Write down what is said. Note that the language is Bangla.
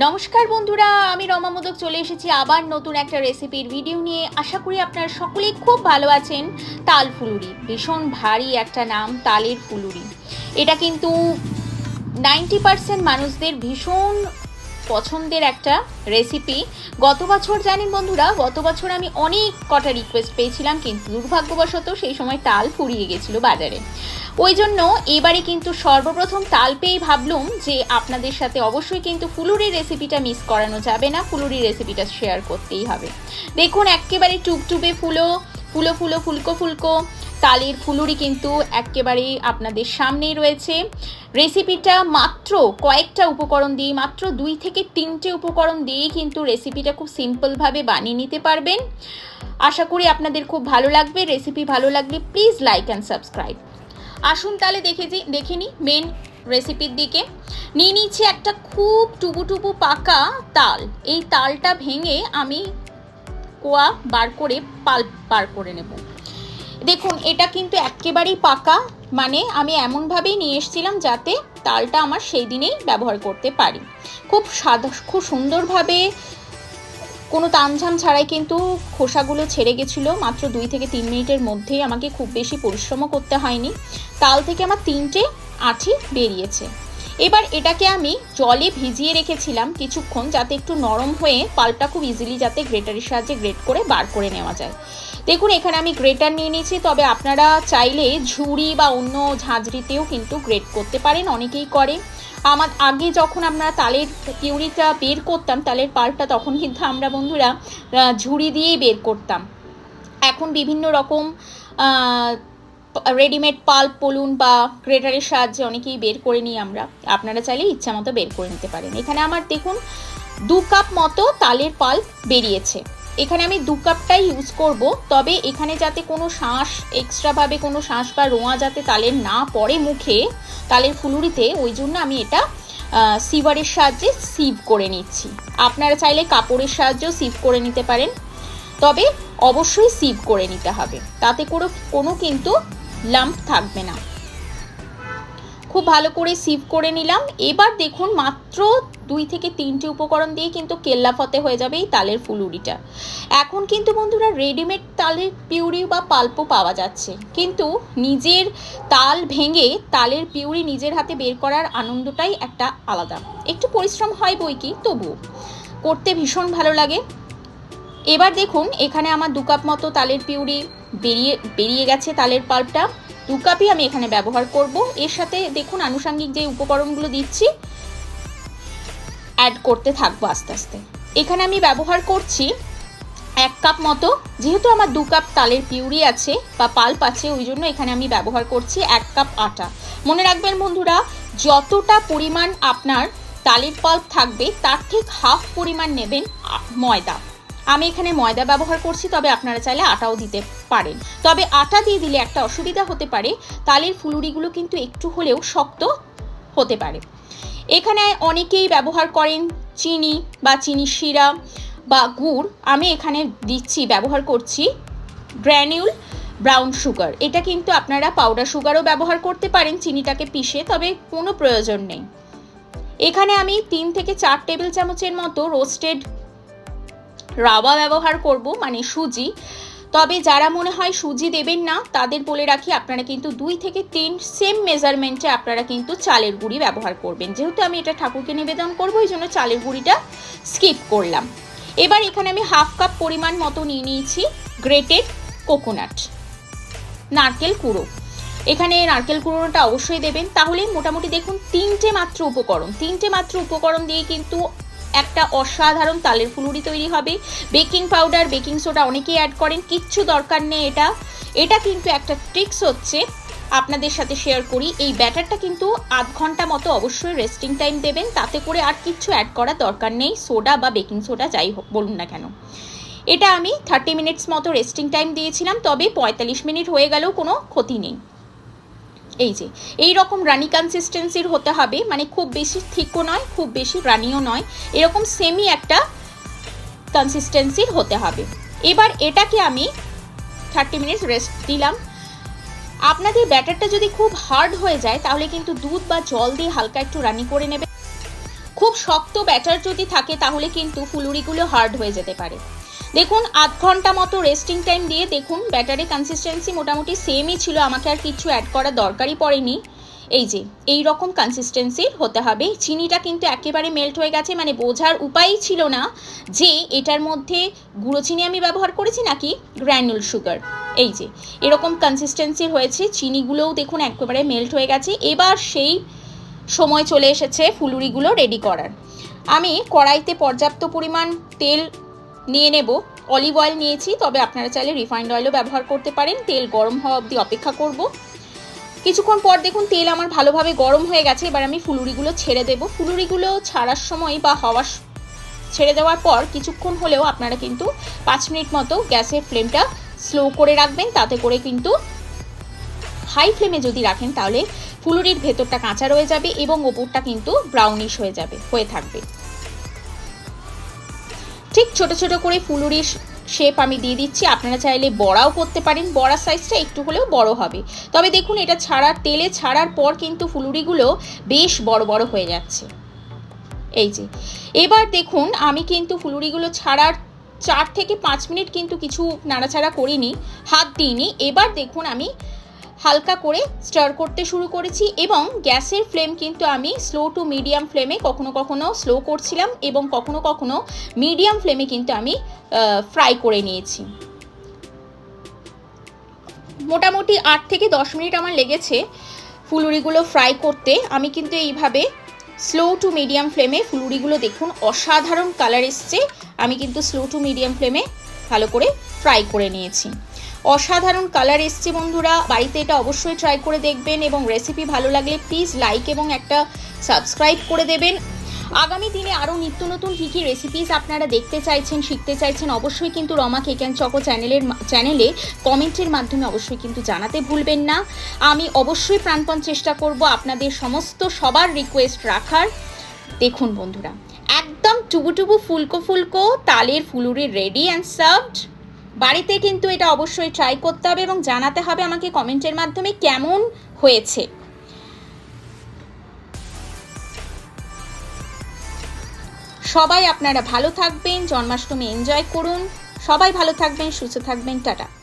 নমস্কার বন্ধুরা, আমি রমা মোদক চলে এসেছি আবার নতুন একটা রেসিপির ভিডিও নিয়ে। আশা করি আপনারা সকলেই খুব ভালো আছেন। তাল ফুলুরি, ভীষণ ভারী একটা নাম, তালের ফুলুরি। এটা কিন্তু নাইনটি পার্সেন্ট মানুষদের ভীষণ পছন্দের একটা রেসিপি গত বছর, জানেন বন্ধুরা, গত বছর আমি অনেক কটা রিকোয়েস্ট পেয়েছিলাম, কিন্তু দুর্ভাগ্যবশত সেই সময় তাল ফুরিয়ে গেছিল বাজারে। ওই জন্য এবারে কিন্তু সর্বপ্রথম তাল পেয়েই ভাবলুম যে আপনাদের সাথে অবশ্যই কিন্তু ফুলুরি রেসিপিটা মিস করানো যাবে না, ফুলুরি রেসিপিটা শেয়ার করতেই হবে। দেখুন, একেবারে টুপটুপে ফুলো ফুলো ফুলো, ফুলকো ফুলকো, তালের ফুলুরি কিন্তু একেবারেই আপনাদের সামনেই রয়েছে। রেসিপিটা মাত্র কয়েকটা উপকরণ দিয়ে মাত্র দুই থেকে তিনটে উপকরণ দিয়েই কিন্তু রেসিপিটা খুব সিম্পলভাবে বানিয়ে নিতে পারবেন। আশা করি আপনাদের খুব ভালো লাগবে। রেসিপি ভালো লাগলে প্লিজ লাইক অ্যান্ড সাবস্ক্রাইব আসুন তাহলে দেখে যে দেখে নিই মেন রেসিপির দিকে। নিয়ে নিচ্ছি একটা খুব টুবু টুবু পাকা তাল। এই তালটা ভেঙে আমি কোয়া বার করে পাল্প বার করে নেব। দেখুন, এটা কিন্তু একেবারেই পাকা। মানে আমি এমনভাবেই নিয়ে এসেছিলাম যাতে তালটা আমার সেই দিনেই ব্যবহার করতে পারি। খুব সাদা খুব সুন্দরভাবে কোনো তামঝাম ছাড়াই কিন্তু খোসাগুলো ছেড়ে গেছিল। মাত্র দুই থেকে তিন মিনিটের মধ্যেই আমাকে খুব বেশি পরিশ্রমও করতে হয়নি। তাল থেকে আমার তিনটে আঠি বেরিয়েছে। এবার এটাকে আমি জলে ভিজিয়ে রেখেছিলাম কিছুক্ষণ যাতে একটু নরম হয়ে পাল্পটা খুব ইজিলি যাতে গ্রেটারের সাহায্যে গ্রেট করে বার করে নেওয়া যায়। দেখুন, এখানে আমি গ্রেটার নিয়ে নিয়েছি, তবে আপনারা চাইলে ঝুড়ি বা অন্য ঝাঁঝরিতেও কিন্তু গ্রেট করতে পারেন, অনেকেই করে। আমার আগে যখন আমরা তালের পিউরিটা বের করতাম, তালের পাল্পটা তখন কিন্তু আমরা বন্ধুরা ঝুড়ি দিয়েই বের করতাম। এখন বিভিন্ন রকম রেডিমেড পাল্প বলুন বা গ্রেটারের সাহায্যে অনেকেই বের করে নিই আমরা। আপনারা চাইলে ইচ্ছা মতো বের করে নিতে পারেন। এখানে আমার দেখুন, দু কাপ মতো তালের পাল্প বেরিয়েছে। এখানে আমি দু কাপটাই ইউজ করব, তবে এখানে যাতে কোনো শাঁস এক্সট্রাভাবে কোনো শাঁস বা রোঁয়া যাতে তালের না পড়ে মুখে, তালের ফুলুরিতে, ওই জন্য আমি এটা সিভারের সাহায্যে সিভ করে নিচ্ছি। আপনারা চাইলে কাপড়ের সাহায্যেও সিভ করে নিতে পারেন। তবে অবশ্যই সিভ করে নিতে হবে। তাতে কোনো কোনো কিন্তু লাম্প থাকবে না। খুব ভালো করে সিভ করে নিলাম। এবার দেখুন মাত্র দুই থেকে তিনটে উপকরণ দিয়ে কিন্তু কেল্লা ফতে হয়ে যাবে এই তালের ফুলুরিটা। এখন কিন্তু বন্ধুরা রেডিমেড তালের পিউরি বা পাল্পও পাওয়া যাচ্ছে। কিন্তু নিজের তাল ভেঙে তালের পিউরি নিজের হাতে বের করার আনন্দটাই একটা আলাদা। একটু পরিশ্রম হয় বই কি, তবুও। করতে ভীষণ ভালো লাগে। এবার দেখুন, এখানে আমার দু কাপ মতো তালের পিউরি বেরিয়ে বেরিয়ে গেছে তালের পাল্পটা। দু কাপই আমি এখানে ব্যবহার করব। এর সাথে দেখুন, আনুষঙ্গিক যে উপকরণগুলো দিচ্ছি অ্যাড করতে থাকব আস্তে আস্তে। এখানে আমি ব্যবহার করছি এক কাপ মতো, যেহেতু আমার দু কাপ তালের পিউরি আছে বা পাল্প আছে, ওই জন্য এখানে আমি ব্যবহার করছি এক কাপ আটা। মনে রাখবেন বন্ধুরা, যতটা পরিমাণ আপনার তালের পাল্প থাকবে, তার ঠিক হাফ পরিমাণ নেবেন ময়দা। আমি এখানে ময়দা ব্যবহার করছি, তবে আপনারা চাইলে আটাও দিতে পারেন। তবে আটা দিয়ে দিলে একটা অসুবিধা হতে পারে, তালের ফুলুরিগুলো কিন্তু একটু হলেও শক্ত হতে পারে। এখানে অনেকেই ব্যবহার করেন চিনি বা চিনি শিরা বা গুড়। আমি এখানে দিচ্ছি, ব্যবহার করছি গ্র্যানিউল ব্রাউন সুগার। এটা কিন্তু আপনারা পাউডার সুগারও ব্যবহার করতে পারেন, চিনিটাকে পিষে, তবে কোনো প্রয়োজন নেই। এখানে আমি তিন থেকে চার টেবিল চামচের মতো রোস্টেড রাওয়া ব্যবহার করব মানে সুজি। তবে যারা মনে হয় সুজি দেবেন না, তাদের বলে রাখি আপনারা কিন্তু দুই থেকে তিন সেম মেজারমেন্টে আপনারা কিন্তু চালের গুঁড়ি ব্যবহার করবেন। যেহেতু আমি এটা ঠাকুরকে নিবেদন করব, এই জন্য চালের গুঁড়িটা স্কিপ করলাম। এবার এখানে আমি হাফ কাপ পরিমাণ মতো নিয়ে নিয়েছি গ্রেটেড কোকোনাট নারকেল কুড়ো। এখানে নারকেল কুড়োটা অবশ্যই দেবেন। তাহলে মোটামুটি দেখুন, তিনটে মাত্র উপকরণ, তিনটে মাত্র উপকরণ দিয়ে কিন্তু একটা অসাধারণ তালের ফুলুরি তৈরি হবে। বেকিং পাউডার, বেকিং সোডা অনেকেই অ্যাড করেন, কিচ্ছু দরকার নেই এটা। এটা কিন্তু একটা ট্রিক্স হচ্ছে, আপনাদের সাথে শেয়ার করি। এই ব্যাটারটা কিন্তু আধ ঘণ্টা মতো অবশ্যই রেস্টিং টাইম দেবেন, তাতে করে আর কিচ্ছু অ্যাড করার দরকার নেই, সোডা বা বেকিং সোডা যাই হোক, বলুন না কেন। এটা আমি থার্টি মিনিটস মতো রেস্টিং টাইম দিয়েছিলাম, তবে পঁয়তাল্লিশ মিনিট হয়ে গেলেও কোনো ক্ষতি নেই। এই যে এই রকম রানি কনসিস্টেন্সির হতে হবে মানে খুব বেশি থিকও নয়, খুব বেশি রানিও নয়, এরকম সেমি একটা কনসিস্টেন্সির হতে হবে। এবার এটাকে আমি থার্টি মিনিটস রেস্ট দিলাম। আপনাদের ব্যাটারটা যদি খুব হার্ড হয়ে যায়, তাহলে কিন্তু দুধ বা জল দিয়ে হালকা একটু রানি করে নেবে খুব শক্ত ব্যাটার যদি থাকে, তাহলে কিন্তু ফুলুরিগুলো হার্ড হয়ে যেতে পারে। দেখুন, আধ ঘণ্টা মতো রেস্টিং টাইম দিয়ে দেখুন ব্যাটারের কনসিস্টেন্সি মোটামুটি সেমই ছিল। আমাকে আর কিছু অ্যাড করার দরকারই পড়েনি। এই যে, এই রকম কনসিস্টেন্সির হতে হবে। চিনিটা কিন্তু একেবারে মেল্ট হয়ে গেছে মানে বোঝার উপায়ই ছিল না যে এটার মধ্যে গুঁড়ো চিনি আমি ব্যবহার করেছি নাকি গ্র্যানুল সুগার এই যে, এরকম কনসিস্টেন্সির হয়েছে। চিনিগুলোও দেখুন একেবারে মেল্ট হয়ে গেছে। এবার সেই সময় চলে এসেছে ফুলুরিগুলো রেডি করার। আমি কড়াইতে পর্যাপ্ত পরিমাণ তেল নিয়ে নেব। অলিভ অয়েল নিয়েছি, তবে আপনারা চাইলে রিফাইন্ড অয়েলও ব্যবহার করতে পারেন। তেল গরম হওয়া অবধি অপেক্ষা করব। কিছুক্ষণ পর দেখুন তেল আমার ভালোভাবে গরম হয়ে গেছে। এবার আমি ফুলুরিগুলো ছেড়ে দেব। ফুলুরিগুলো ছাড়ার সময় বা হওয়ার ছেড়ে দেওয়ার পর কিছুক্ষণ হলেও আপনারা কিন্তু পাঁচ মিনিট মতো গ্যাসের ফ্লেমটা স্লো করে রাখবেন। তাতে করে কিন্তু হাই ফ্লেমে যদি রাখেন, তাহলে ফুলুরির ভেতরটা কাঁচা রয়ে যাবে এবং ওপরটা কিন্তু ব্রাউনিশ হয়ে যাবে, হয়ে থাকবে। ঠিক ছোট ছোট করে ফুলুরির শেপ আমি দিয়ে দিচ্ছি। আপনারা চাইলে বড়াও করতে পারেন। বড়া সাইজটা একটু হলেও বড় হবে। তবে দেখুন, এটা ছাড়ার, তেলে ছাড়ার পর কিন্তু ফুলুরিগুলো বেশ বড় বড় হয়ে যাচ্ছে। এই যে। এবার দেখুন, আমি কিন্তু ফুলুরিগুলো ছাড়ার চার থেকে পাঁচ মিনিট কিন্তু কিছু নাড়াচাড়া করিনি, হাত দিইনি। এবার দেখুন, আমি হালকা করে স্টার করতে শুরু করেছি এবং গ্যাসের ফ্লেম কিন্তু আমি স্লো টু মিডিয়াম ফ্লেমে কখনো কখনো স্লো করছিলাম এবং কখনো কখনো মিডিয়াম ফ্লেমে কিন্তু আমি ফ্রাই করে নিয়েছি। মোটামুটি আট থেকে দশ মিনিট আমার লেগেছে ফুলুরিগুলো ফ্রাই করতে। আমি কিন্তু এইভাবে স্লো টু মিডিয়াম ফ্লেমে ফুলুরিগুলো দেখুন অসাধারণ কালার এসছে। আমি কিন্তু স্লো টু মিডিয়াম ফ্লেমে ভালো করে ফ্রাই করে নিয়েছি। অসাধারণ কালার এসছে বন্ধুরা। বাড়িতে এটা অবশ্যই ট্রাই করে দেখবেন এবং রেসিপি ভালো লাগলে প্লিজ লাইক এবং একটা সাবস্ক্রাইব করে দেবেন। আগামী দিনে আরও নিত্য নতুন কী কী রেসিপিস আপনারা দেখতে চাইছেন, শিখতে চাইছেন, অবশ্যই কিন্তু রমা কেক অ্যান্ড চকো চ্যানেলের চ্যানেলে কমেন্টের মাধ্যমে অবশ্যই কিন্তু জানাতে ভুলবেন না। আমি অবশ্যই প্রাণপণ চেষ্টা করব আপনাদের সমস্ত সবার রিকোয়েস্ট রাখার। দেখুন বন্ধুরা, একদম টুবু টুবু ফুলকো ফুলকো, তালের ফুলুরি রেডি অ্যান্ড সার্ভড বাড়িতে কিন্তু এটা অবশ্যই ট্রাই করতে হবে এবং জানাতে হবে আমাকে কমেন্টের মাধ্যমে কেমন হয়েছে। সবাই আপনারা ভালো থাকবেন, জন্মাষ্টমী এনজয় করুন। সবাই ভালো থাকবেন, সুস্থ থাকবেন, টাটা।